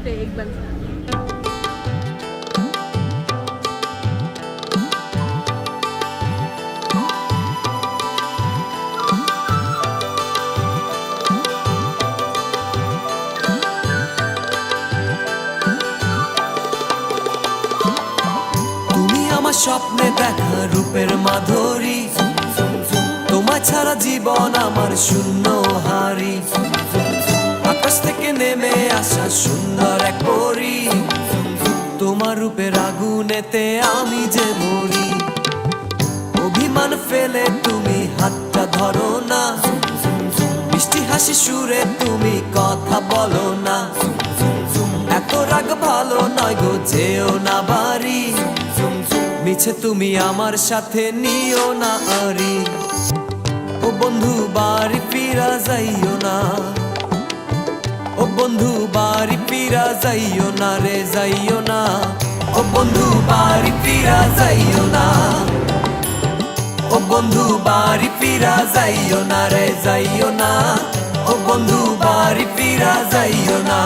থাকবেন তুমি আমার স্বপ্নে দেখা রূপের মাধুরী। তোমার ছাড়া জীবন আমার শূন্য হারি। সুন্দর এক পরি। তোমার রূপের আগুনেতে আমি যে মরি। অভিমান ফেলে তুমি হাতটা ধরো না। মিষ্টি হাসি সুরে তুমি কথা বলো না। এত রাগ ভালো নয় গো, যেও না বাড়ি। মিছে তুমি আমার সাথে নিও না আরি ও বন্ধু, বাড়ি ফিরা যাইও না। বন্ধু, বাড়ি ফিরা যাইও না রে, যাইও না। ও বন্ধু, বাড়ি ফিরা যাইও না। ও বন্ধু, বাড়ি ফিরা যাইও না রে, যাইও না। ও বন্ধু, বাড়ি ফিরা যাইও না।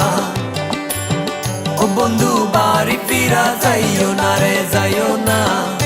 ও বন্ধু, বাড়ি ফিরা যাইও না রে, যাইও না।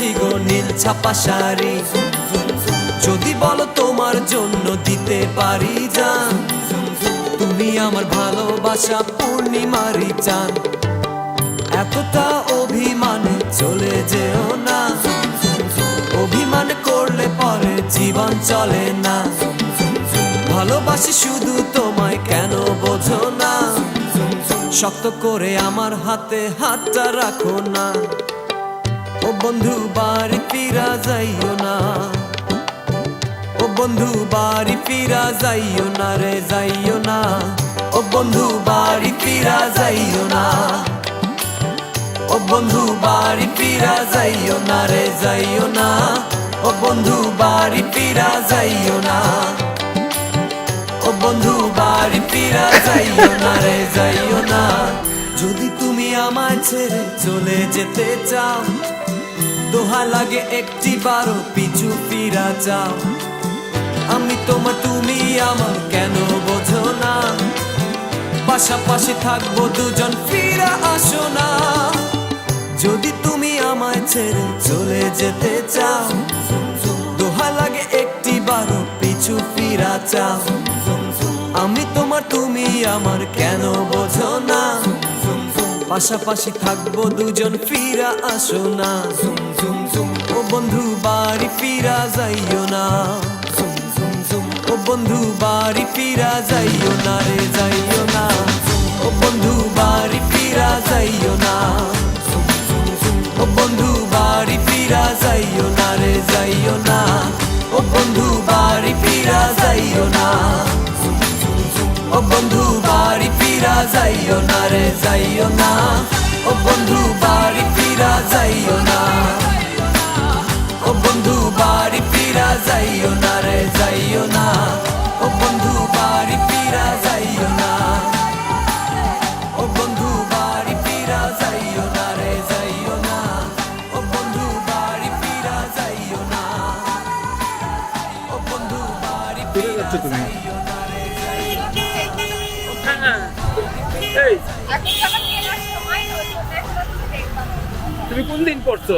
এনেছি গো নীল ছাপা শাড়ি। যদি বলো তোমার জন্য দিতে পারি জান। তুমি আমার ভালোবাসা পূর্ণিমারি চান এতটা অভিমানে চলে যেও না। অভিমান করলে পরে জীবন চলে না। ভালোবাসি শুধু তোমায় কেন বোঝো না। শক্ত করে আমার হাতে হাতটা রাখো না। ও বন্ধু বাড়ি ফিরা যাইও না। ও বন্ধু বাড়ি ফিরা যাইও না রে, যাইও না। ও বন্ধু বাড়ি ফিরা যাইও না। ও বন্ধু বাড়ি ফিরা যাইও না রে, যাইও না। ও বন্ধু বাড়ি ফিরা যাইও না। ও বন্ধু বাড়ি ফিরা যাইও না রে, যাইও না। যদি তুমি আমায় ছেড়ে চলে যেতে চাও দোহা লাগে একটি বারো, পিছু ফিরা যাও। আমি তোমার, তুমি আমার, কেন বোঝো না? পাশাপাশি থাকব দুজন, ফিরা আসো না। যদি তুমি আমায় ছেড়ে চলে যেতে চাও, দোহা লাগে একটি বারো, পিছু ফিরা চাও আমি তোমার, তুমি আমার, কেন বোঝো না? পাশাপাশি থাকব দুজন, ফিরা আসো না। ও বন্ধু, বাড়ি ফিরা যাইও না। ও বন্ধু, বাড়ি ফিরা যাইও না রে, যাইও না। ও বন্ধু, বাড়ি ফিরা যাইও না। ও বন্ধু, বাড়ি ফিরা যাইও না রে, যাইও না। ও বন্ধু, বাড়ি ফিরা যাইও না। ও বন্ধু ফিরা যাইও না রে যাইও না। ও বন্ধু বাড়ি ফিরা যাইও না। ও বন্ধু বাড়ি ফিরা যাইও না রে যাইও না। ও বন্ধু বাড়ি ফিরা যাইও না। ও বন্ধু বাড়ি ফিরা যাইও না রে যাইও না। ও বন্ধু বাড়ি ফিরা যাইও না। ও বন্ধু বাড়ি তুমি কোন দিন পড়ছো?